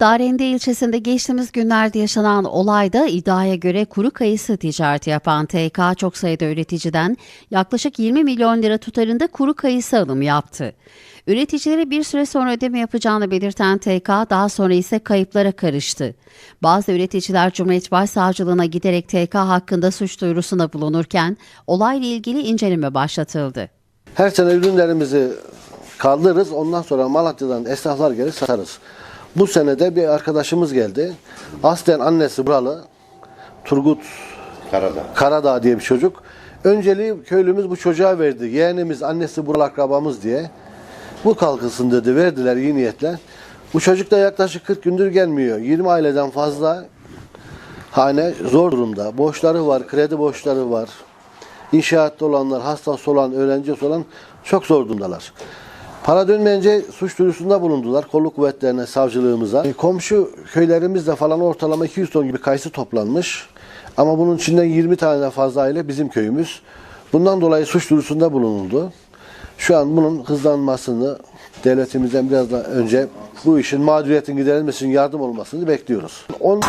Darende ilçesinde geçtiğimiz günlerde yaşanan olayda iddiaya göre kuru kayısı ticareti yapan TK çok sayıda üreticiden yaklaşık 20 milyon lira tutarında kuru kayısı alımı yaptı. Üreticilere bir süre sonra ödeme yapacağını belirten TK daha sonra ise kayıplara karıştı. Bazı üreticiler Cumhuriyet Başsavcılığına giderek TK hakkında suç duyurusunda bulunurken olayla ilgili inceleme başlatıldı. Her sene ürünlerimizi kaldırırız. Ondan sonra Malatya'dan esnaflar gelir satarız. Bu sene de bir arkadaşımız geldi. Aslen annesi buralı. Turgut Karadağ. Karadağ diye bir çocuk. Önceliği köylümüz bu çocuğa verdi. Yeğenimiz, annesi buralı akrabamız diye. Bu kalkılsın dedi. Verdiler iyi niyetle. Bu çocuk da yaklaşık 40 gündür gelmiyor. 20 aileden fazla hane zor durumda. Borçları var, kredi borçları var. İnşaatta olanlar, hastası olan, öğrencisi olan çok zor durumdalar. Para dönmeyince suç duyurusunda bulundular kolluk kuvvetlerine, savcılığımıza. E, komşu köylerimizde falan ortalama 200 ton gibi kayısı toplanmış. Ama bunun içinden 20 tane fazla aile bizim köyümüz. Bundan dolayı suç duyurusunda bulunuldu. Şu an bunun hızlanmasını devletimizden biraz daha önce bu işin mağduriyetin giderilmesi için yardım olmasını bekliyoruz. On,